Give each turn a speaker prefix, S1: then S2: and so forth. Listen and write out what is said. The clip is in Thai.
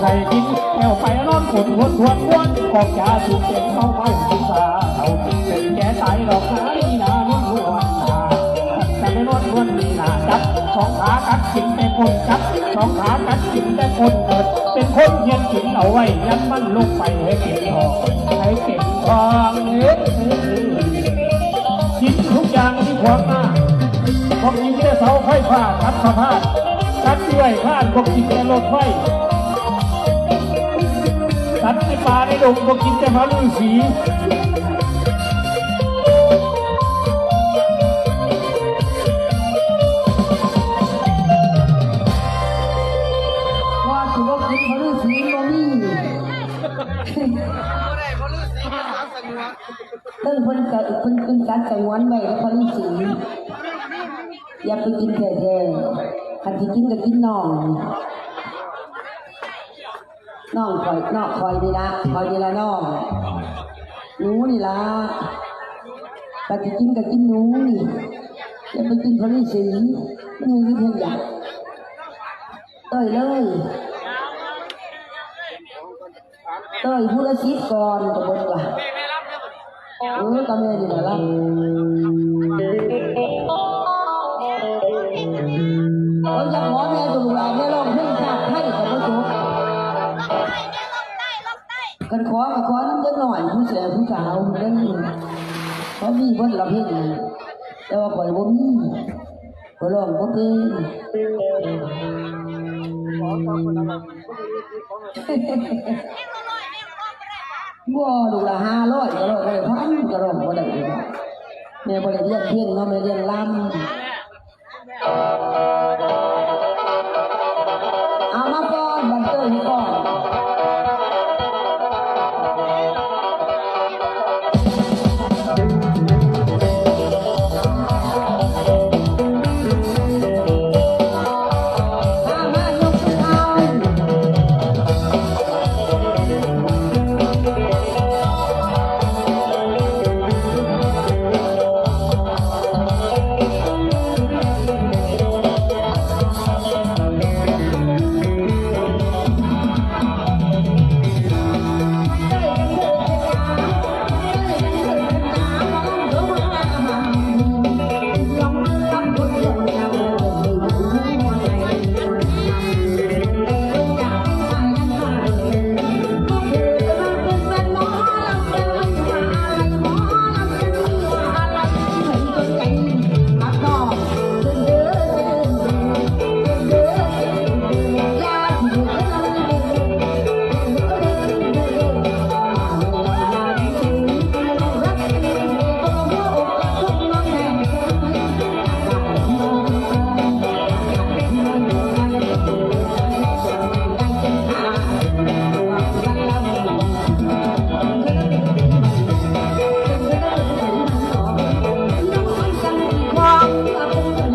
S1: ใส่กินแอวไปนอนฝนวนทวนวนกอกยาสูบเจ็บเข้าไปถึงสาเอาเป็นแก่ตายดอกนานี่นานุ่นนวลนาแต่ไม่นวลนวลนี่นาจับสองขากัดกินแต่คนจับสองขากัดกินแต่คนเกิดเป็นคนเฮียนกินเอาไว้ยันมันลงไปให้เก็บทองให้เก็บทองเอ้ยกินทุกอย่างที่ขวางหน้าพวกกินแต่เสาไฟฟ้าตัดสะพานตัดด้วยข้านพวกกินแต่รถไฟ ตัดในป่าในดงพวกกินแต่พระฤาษีว่าสุภกินพระฤาษีบ่มี
S2: เพิ่งเพิ่นกัเพิ่นเพิ่นกัดสงวนไว้แล้วพอฤาษีอย่าไปกินแท้ๆคันที่กินก็กินน่อง น่องคอยน่องคอยนี่ละคอยนี่ละน่องหนูนี่ละคันที่กินก็กินหนูนี่อย่าไปกินพอฤาษีมันยังกินเพียงอย่างเต้ยเลยเต้ยพูดละสิบก่อนตะบนว่าเออตาแม่นี่แหละล่ะ ด็กหน่อยผู้เสียผู้สาวเล่นเขามีเพิ่นละเพลงแต่ว่าปล่อยบ่มีก็ร้องบ่เป็นบ่ดูละห้าร้อยก็ร้องบ่ได้พันก็ร้องบ่ได้แม่บ่ได้เรียนเพลงเนาะแม่เรียนลำ I'll